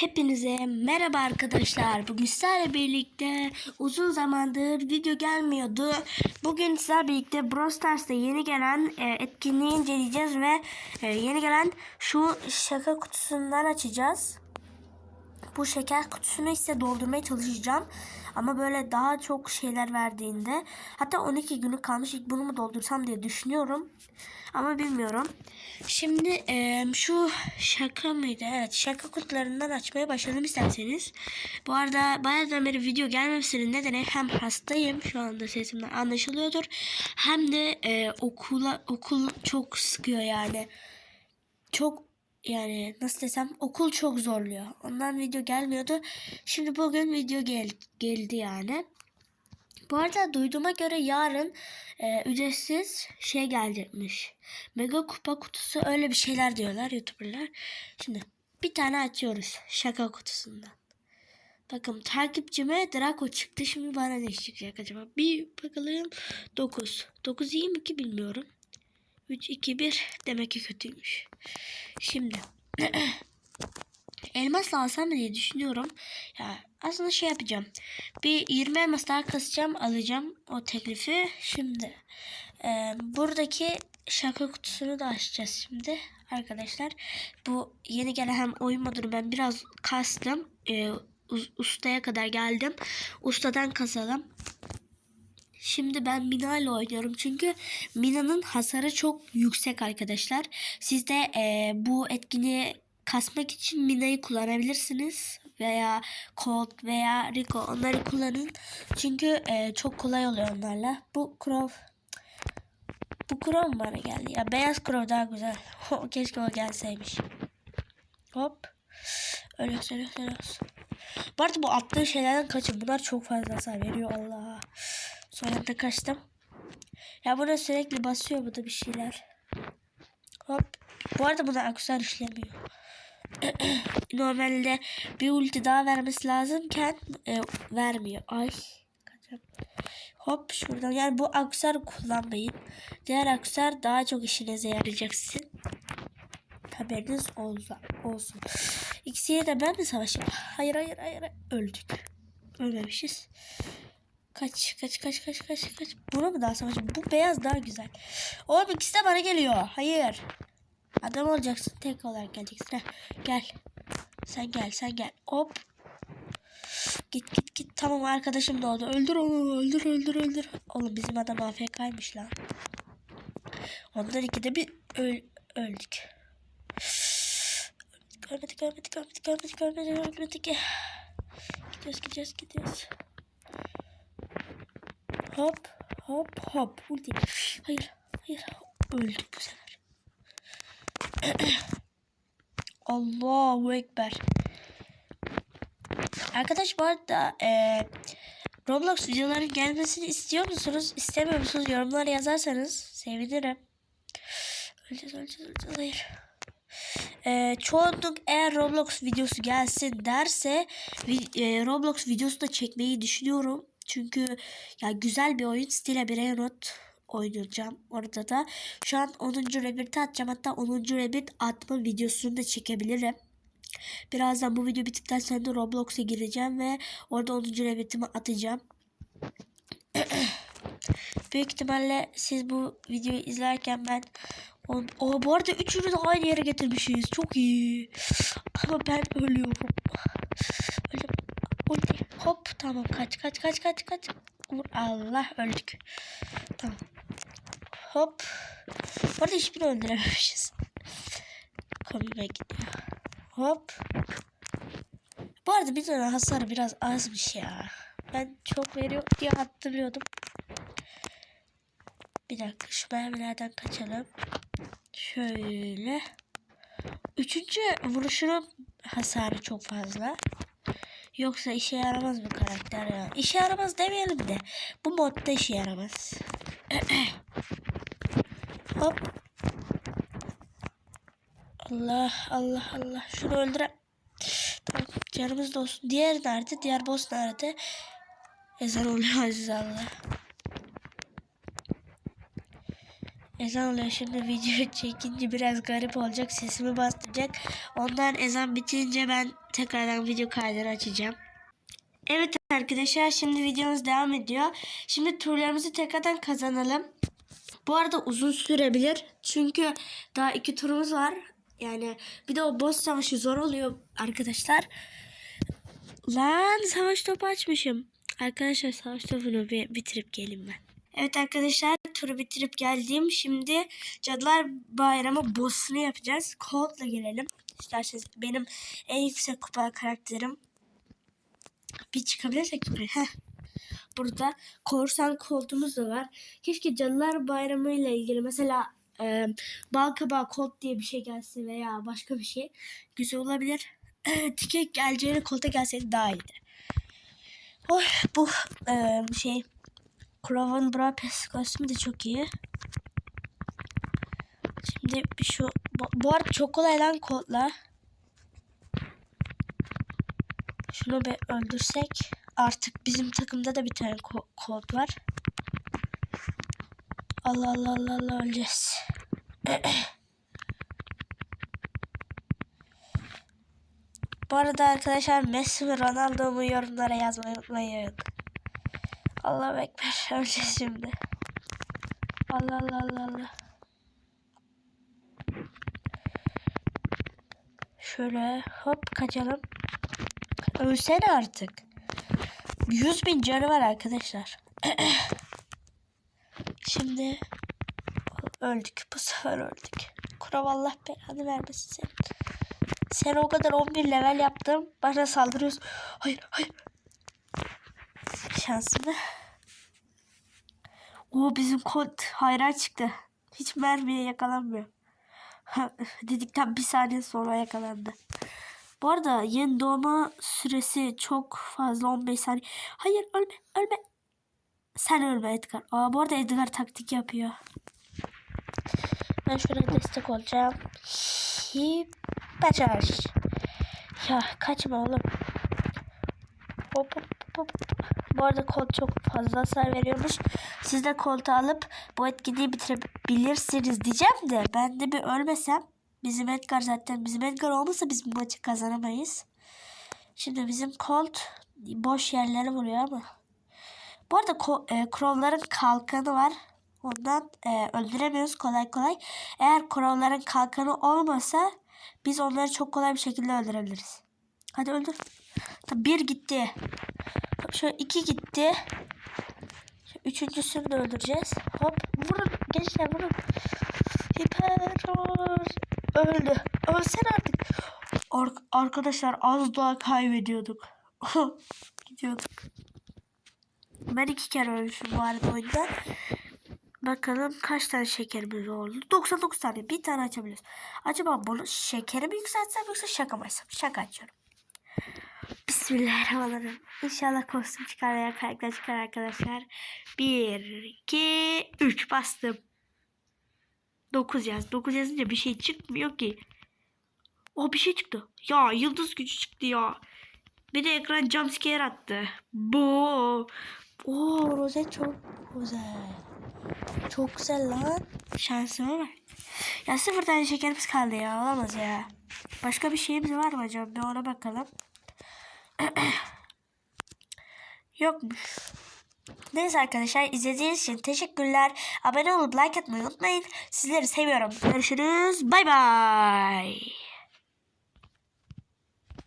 Hepinize merhaba arkadaşlar. Bugün sizlerle birlikte uzun zamandır video gelmiyordu. Bugün sizlerle birlikte Brawl Stars'ta yeni gelen e, etkinliği inceleyeceğiz ve e, yeni gelen şu şaka kutusundan açacağız. Bu şeker kutusunu ise doldurmaya çalışacağım. Ama böyle daha çok şeyler verdiğinde hatta 12 günü kalmış ilk bunu mu doldursam diye düşünüyorum. Ama bilmiyorum. Şimdi e, şu şaka mıydı? Evet şaka kutularından açmaya başladım isterseniz. Bu arada bayağıdan beri video gelmemesinin nedeni hem hastayım şu anda sesimden anlaşılıyordur. Hem de e, okula okul çok sıkıyor yani. Çok yani nasıl desem okul çok zorluyor. Ondan video gelmiyordu. Şimdi bugün video gel geldi yani. Bu arada duyduğuma göre yarın e, ücretsiz şey gelecekmiş. Mega kupa kutusu öyle bir şeyler diyorlar YouTuber'lar. Şimdi bir tane açıyoruz şaka kutusundan. Bakın takipçime Draco çıktı. Şimdi bana ne çıkacak acaba? Bir bakalım. 9. 9 iyi mi ki bilmiyorum. 3, 2, 1 demek ki kötüymüş. Şimdi elmas alsam diye düşünüyorum. Ya aslında şey yapacağım. Bir 20 elmas daha kasacağım alacağım o teklifi. Şimdi e, buradaki şaka kutusunu da açacağız şimdi arkadaşlar. Bu yeni gelen hem oyun modunu ben biraz kastım. E, us- ustaya kadar geldim. Ustadan kasalım. Şimdi ben Mina ile oynuyorum çünkü Mina'nın hasarı çok yüksek arkadaşlar. Siz de e, bu etkinliği kasmak için Mina'yı kullanabilirsiniz. Veya Colt veya Rico onları kullanın. Çünkü e, çok kolay oluyor onlarla. Bu Crow bu Crow bana geldi? Ya beyaz Crow daha güzel. Keşke o gelseymiş. Hop. Ölüyoruz ölüyoruz ölüyoruz. Bu arada bu attığı şeylerden kaçın. Bunlar çok fazla hasar veriyor Allah. Sonra da kaçtım. Ya buna sürekli basıyor bu da bir şeyler. Hop. Bu arada buna akusar işlemiyor. Normalde bir ulti daha vermesi lazımken e, vermiyor. Ay. kaçam. Hop şuradan. Yani bu akusar kullanmayın. Diğer akusar daha çok işinize yarayacak sizin. Haberiniz olsa, olsun. İkisiyle de ben mi savaşayım? Hayır hayır hayır. Öldük. Ölmemişiz. Kaç kaç kaç kaç kaç kaç. Buna mı daha savaşayım? Bu beyaz daha güzel. Oğlum ikisi de bana geliyor. Hayır. Adam olacaksın. Tek olarak geleceksin. Heh, gel. Sen gel sen gel. Hop. Git git git. Tamam arkadaşım doğdu. Öldür onu. Öldür öldür öldür. Oğlum bizim adam AFK'ymış lan. Ondan ikide bir öl öldük. Görmedik görmedik görmedik görmedik görmedik görmedik. Gidiyoruz gidiyoruz gidiyoruz. Hop hop hop. Ulti. Hayır hayır. Öldük bu sefer. Allahu Ekber. Arkadaş bu arada e, Roblox videoların gelmesini istiyor musunuz? İstemiyor musunuz? Yorumlara yazarsanız sevinirim. Öleceğiz öleceğiz öleceğiz. Hayır. E, çoğunluk eğer Roblox videosu gelsin derse e, Roblox videosu da çekmeyi düşünüyorum. Çünkü ya güzel bir oyun. Stile bir not oynayacağım orada da. Şu an 10. Rebirth'i atacağım. Hatta 10. Rebirth atma videosunu da çekebilirim. Birazdan bu video bittikten sonra da Roblox'a gireceğim ve orada 10. Rebirth'imi atacağım. Büyük ihtimalle siz bu videoyu izlerken ben o, o bu arada üçünü de aynı yere getirmişiz. Çok iyi. Ama ben ölüyorum. Öldüm. Tamam kaç kaç kaç kaç kaç. Vur Allah öldük. Tamam. Hop. Bu arada hiçbirini öldürememişiz. Komiğime gidiyor. Hop. Bu arada bir tane hasarı biraz azmış ya. Ben çok veriyor diye hatırlıyordum. Bir dakika şu mermilerden kaçalım. Şöyle. Üçüncü vuruşunun hasarı çok fazla. Yoksa işe yaramaz bu karakter ya. İşe yaramaz demeyelim de. Bu modda işe yaramaz. Hop. Allah Allah Allah. Şunu öldüre. Tamam canımız da olsun. Diğer nerede? Diğer boss nerede? Ezan oluyor Aziz Allah. Ezan oluyor şimdi video çekince biraz garip olacak sesimi bastıracak. Ondan ezan bitince ben tekrardan video kaydını açacağım. Evet arkadaşlar şimdi videomuz devam ediyor. Şimdi turlarımızı tekrardan kazanalım. Bu arada uzun sürebilir. Çünkü daha iki turumuz var. Yani bir de o boss savaşı zor oluyor arkadaşlar. Lan savaş topu açmışım. Arkadaşlar savaş topunu bir bitirip geleyim ben. Evet arkadaşlar turu bitirip geldim. Şimdi Cadılar Bayramı boss'unu yapacağız. Cold'la gelelim. İsterseniz benim en yüksek kupa karakterim. Bir çıkabilirsek. Heh. Burada korsan koltuğumuz da var. Keşke Cadılar Bayramı ile ilgili mesela e, Balkabağı Colt diye bir şey gelse veya başka bir şey güzel olabilir. Tike geleceğine kolta gelseydi daha iyiydi. Oh, bu e, şey Crow'un Brapes kostümü de çok iyi. Şimdi şu bu, bu arada çok kolay lan kodla. Şunu bir öldürsek artık bizim takımda da bir tane ko- kod var. Allah Allah Allah Allah öleceğiz. Bu arada arkadaşlar Messi ve Ronaldo'mu yorumlara yazmayı unutmayın. Allah ekber. Öleceğiz şimdi. Allah Allah Allah Allah. Şöyle hop kaçalım. Ölsene artık. 100 bin canı var arkadaşlar. Şimdi öldük. Bu sefer öldük. Kurav Allah belanı vermesin sen. Sen o kadar 11 level yaptım. Bana saldırıyorsun. Hayır hayır. Şansımı. O bizim kod hayran çıktı. Hiç mermiye yakalanmıyor. Dedikten bir saniye sonra yakalandı. Bu arada yeni doğma süresi çok fazla 15 saniye. Hayır ölme ölme. Sen ölme Edgar. Aa, bu arada Edgar taktik yapıyor. Ben şöyle destek olacağım. Hipacar. Ya kaçma oğlum. Hop hop hop. Bu arada kol çok fazla hasar veriyormuş. Siz de koltuğu alıp bu etkinliği bitirebilirsiniz diyeceğim de ben de bir ölmesem bizim Edgar zaten bizim Edgar olmasa biz bu maçı kazanamayız. Şimdi bizim Colt boş yerlere vuruyor ama. Bu arada e, Crow'ların kalkanı var. Ondan e, öldüremiyoruz kolay kolay. Eğer Crow'ların kalkanı olmasa biz onları çok kolay bir şekilde öldürebiliriz. Hadi öldür. Tabii bir gitti. Şöyle iki gitti. Şu üçüncüsünü de öldüreceğiz. Hop vurun gençler vurun. Hiper öldü. Ölsene artık. Ar- arkadaşlar az daha kaybediyorduk. Gidiyorduk. Ben iki kere ölmüşüm bu arada oyunda. Bakalım kaç tane şekerimiz oldu? 99 tane. Bir tane açabiliyoruz. Acaba bunu şekeri mi yükseltsem yoksa şaka mı açsam? Şaka açıyorum. Bismillahirrahmanirrahim. İnşallah kostüm çıkar veya karakter çıkar arkadaşlar. 1, 2, 3 bastım. 9 yaz. 9 yazınca bir şey çıkmıyor ki. O bir şey çıktı. Ya yıldız gücü çıktı ya. Bir de ekran jumpscare attı. Bu. Oo rozet çok güzel. Çok güzel lan. Şansıma bak. Ya sıfır tane şekerimiz kaldı ya. Olamaz ya. Başka bir şeyimiz var mı acaba? Bir ona bakalım. Yokmuş. Neyse arkadaşlar izlediğiniz için teşekkürler. Abone olup like atmayı unutmayın. Sizleri seviyorum. Görüşürüz. Bay bay.